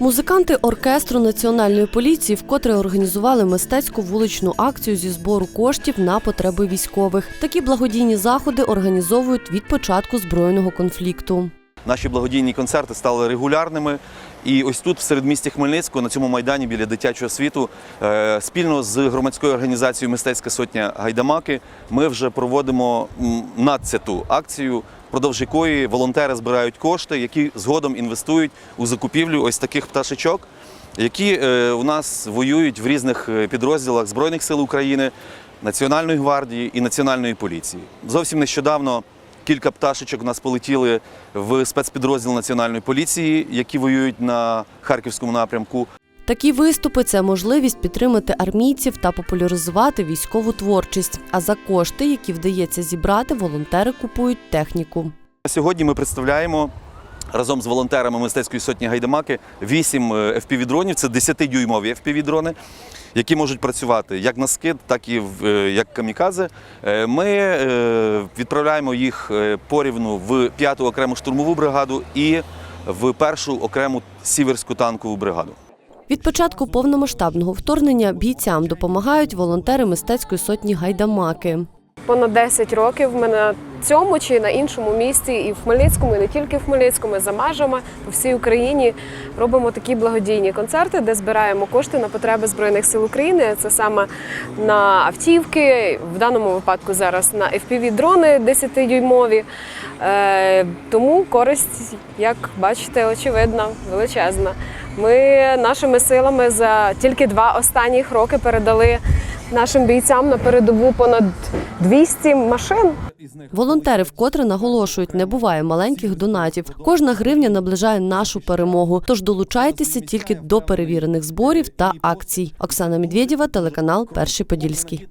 Музиканти оркестру національної поліції вкотре організували мистецьку вуличну акцію зі збору коштів на потреби військових. Такі благодійні заходи організовують від початку збройного конфлікту. Наші благодійні концерти стали регулярними. І ось тут, в середмісті Хмельницького, на цьому майдані біля дитячого світу, е, спільно з громадською організацією Мистецька сотня Гайдамаки, ми вже проводимо надцяту акцію, впродовж якої волонтери збирають кошти, які згодом інвестують у закупівлю ось таких пташечок, які е, у нас воюють в різних е, підрозділах Збройних сил України, Національної гвардії і Національної поліції. Зовсім нещодавно. Кілька пташечок у нас полетіли в спецпідрозділ національної поліції, які воюють на харківському напрямку. Такі виступи це можливість підтримати армійців та популяризувати військову творчість. А за кошти, які вдається зібрати, волонтери купують техніку. Сьогодні ми представляємо разом з волонтерами мистецької сотні гайдамаки вісім FPV-дронів. Це 10-дюймові FPV-дрони, які можуть працювати як на скид, так і в- е, як камікадзе. Е, Ми е, відправляємо їх е, порівну в п'яту окрему штурмову бригаду і в першу окрему сіверську танкову бригаду. Від початку повномасштабного вторгнення бійцям допомагають волонтери мистецької сотні гайдамаки. Понад 10 років ми на цьому чи на іншому місці, і в Хмельницькому, і не тільки в Хмельницькому, за межами по всій Україні робимо такі благодійні концерти, де збираємо кошти на потреби збройних сил України. Це саме на автівки, в даному випадку зараз на FPV-дрони 10-дюймові. Е, тому користь, як бачите, очевидна, величезна. Ми нашими силами за тільки два останніх роки передали нашим бійцям на передову понад 200 машин. Волонтери вкотре наголошують, не буває маленьких донатів. Кожна гривня наближає нашу перемогу. Тож долучайтеся тільки до перевірених зборів та акцій. Оксана Медведєва, телеканал Перший Подільський.